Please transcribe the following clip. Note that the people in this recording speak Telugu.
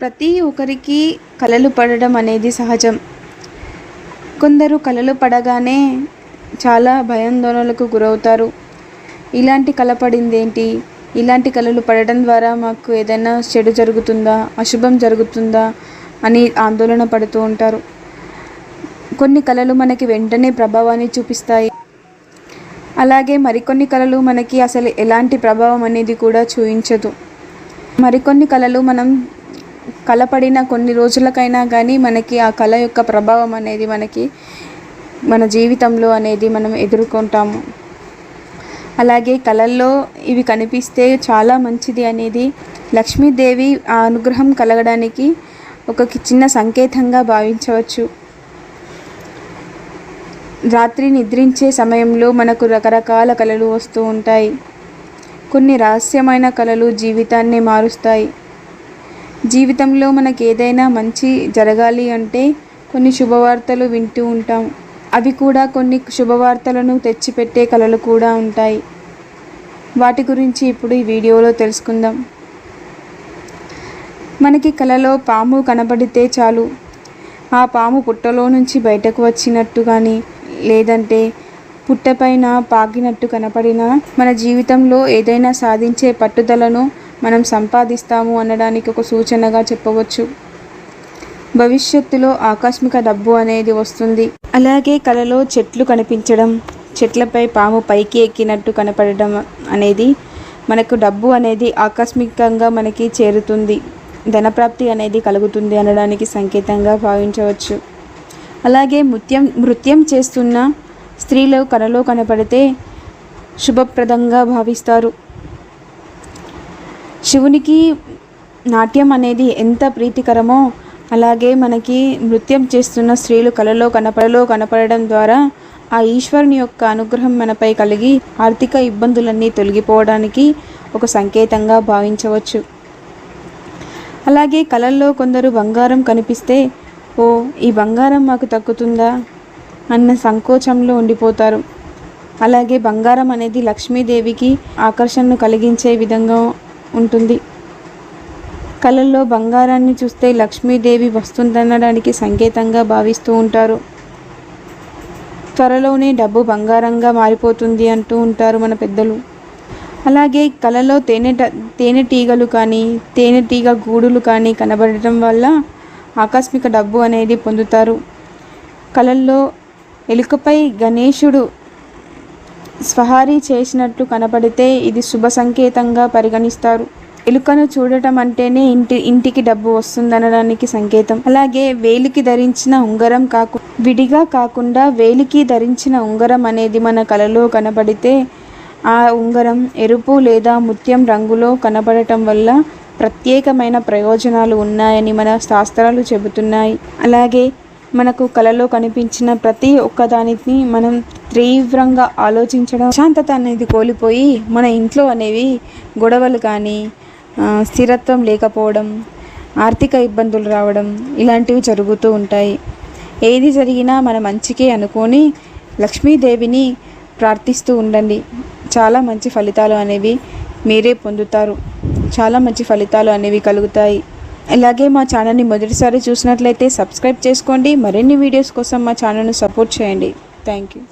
ప్రతి ఒక్కరికి కలలు పడడం అనేది సహజం. కొందరు కలలు పడగానే చాలా భయాందోళనలకు గురవుతారు. ఇలాంటి కల పడింది ఏంటి ఇలాంటి కలలు పడడం ద్వారా మాకు ఏదైనా చెడు జరుగుతుందా? అశుభం జరుగుతుందా? అని ఆందోళన పడుతూ ఉంటారు. కొన్ని కళలు మనకి వెంటనే ప్రభావాన్ని చూపిస్తాయి. అలాగే మరికొన్ని కళలు మనకి అసలు ఎలాంటి ప్రభావం అనేది కూడా చూపించదు మరికొన్ని కళలు మనం కలపడిన కొన్ని రోజులకైనా కానీ మనకి ఆ కళ యొక్క ప్రభావం అనేది మనకి మన జీవితంలో అనేది మనం ఎదుర్కొంటాము. అలాగే కళల్లో ఇవి కనిపిస్తే చాలా మంచిది అనేది లక్ష్మీదేవి ఆ అనుగ్రహం కలగడానికి ఒక చిన్న సంకేతంగా భావించవచ్చు. రాత్రి నిద్రించే సమయంలో మనకు రకరకాల కళలు వస్తూ ఉంటాయి. కొన్ని రహస్యమైన కళలు జీవితాన్ని మారుస్తాయి. జీవితంలో మనకి ఏదైనా మంచి జరగాలి అంటే కొన్ని శుభవార్తలు వింటూ ఉంటాం. అవి కూడా కొన్ని శుభవార్తలను తెచ్చిపెట్టే కళలు కూడా ఉంటాయి. వాటి గురించి ఇప్పుడు ఈ వీడియోలో తెలుసుకుందాం. మనకి కలలో పాము కనబడితే చాలు. ఆ పాము పుట్టలో నుంచి బయటకు వచ్చినట్టు కానీ లేదంటే పుట్టపైన పాకినట్టు కనపడినా మన జీవితంలో ఏదైనా సాధించే పట్టుదలను మనం సంపాదిస్తాము అనడానికి ఒక సూచనగా చెప్పవచ్చు. భవిష్యత్తులో ఆకస్మిక డబ్బు అనేది వస్తుంది. అలాగే కలలో చెట్లు కనిపించడం చెట్లపై పాము పైకి ఎక్కినట్టు కనపడడం అనేది మనకు డబ్బు అనేది ఆకస్మికంగా మనకి చేరుతుంది. ధనప్రాప్తి అనేది కలుగుతుంది అనడానికి సంకేతంగా భావించవచ్చు. అలాగే నృత్యం నృత్యం చేస్తున్న స్త్రీలు కళలో కనపడితే శుభప్రదంగా భావిస్తారు. శివునికి నాట్యం అనేది ఎంత ప్రీతికరమో అలాగే మనకి నృత్యం చేస్తున్న స్త్రీలు కళలో కనపడలో కనపడడం ద్వారా ఆ ఈశ్వరుని యొక్క అనుగ్రహం మనపై కలిగి ఆర్థిక ఇబ్బందులన్నీ తొలగిపోవడానికి ఒక సంకేతంగా భావించవచ్చు. అలాగే కళల్లో కొందరు బంగారం కనిపిస్తే ఓ ఈ బంగారం మాకు తగ్గుతుందా? అన్న సంకోచంలో ఉండిపోతారు. అలాగే బంగారం అనేది లక్ష్మీదేవికి ఆకర్షణను కలిగించే విధంగా ఉంటుంది. కళల్లో బంగారాన్ని చూస్తే లక్ష్మీదేవి వస్తుందనడానికి సంకేతంగా భావిస్తూ ఉంటారు. త్వరలోనే డబ్బు బంగారంగా మారిపోతుంది అంటూ ఉంటారు మన పెద్దలు. అలాగే కళలో తేనె తేనెటీగలు కానీ తేనెటీగ గూడులు కానీ కనబడటం వల్ల ఆకస్మిక డబ్బు అనేది పొందుతారు. కళల్లో ఎలుకపై గణేశుడు స్వహారీ చేసినట్లు కనపడితే ఇది శుభ సంకేతంగా పరిగణిస్తారు. ఎలుకను చూడటం అంటేనే ఇంటి ఇంటికి డబ్బు వస్తుందనడానికి సంకేతం. అలాగే వేలికి ధరించిన ఉంగరం కాకు విడిగా కాకుండా వేలికి ధరించిన ఉంగరం అనేది మన కలలో కనబడితే ఆ ఉంగరం ఎరుపు లేదా ముత్యం రంగులో కనబడటం వల్ల ప్రత్యేకమైన ప్రయోజనాలు ఉన్నాయని మన శాస్త్రాలు చెబుతున్నాయి. అలాగే మనకు కలలో కనిపించిన ప్రతి ఒక్కదానిని మనం తీవ్రంగా ఆలోచించడం. శాంతత అనేది కోల్పోయి మన ఇంట్లో అనేవి గొడవలు కానీ స్థిరత్వం లేకపోవడం ఆర్థిక ఇబ్బందులు రావడం ఇలాంటివి జరుగుతూ ఉంటాయి. ఏది జరిగినా మన మంచికే అనుకొని లక్ష్మీదేవిని ప్రార్థిస్తూ ఉండండి. చాలా మంచి ఫలితాలు అనేవి మీరే పొందుతారు. చాలా మంచి ఫలితాలు అనేవి కలుగుతాయి. అలాగే మా ఛానల్ని మొదటిసారి చూసినట్లయితే సబ్స్క్రైబ్ చేసుకోండి. మరిన్ని వీడియోస్ కోసం మా ఛానల్ను సపోర్ట్ చేయండి. Thank you.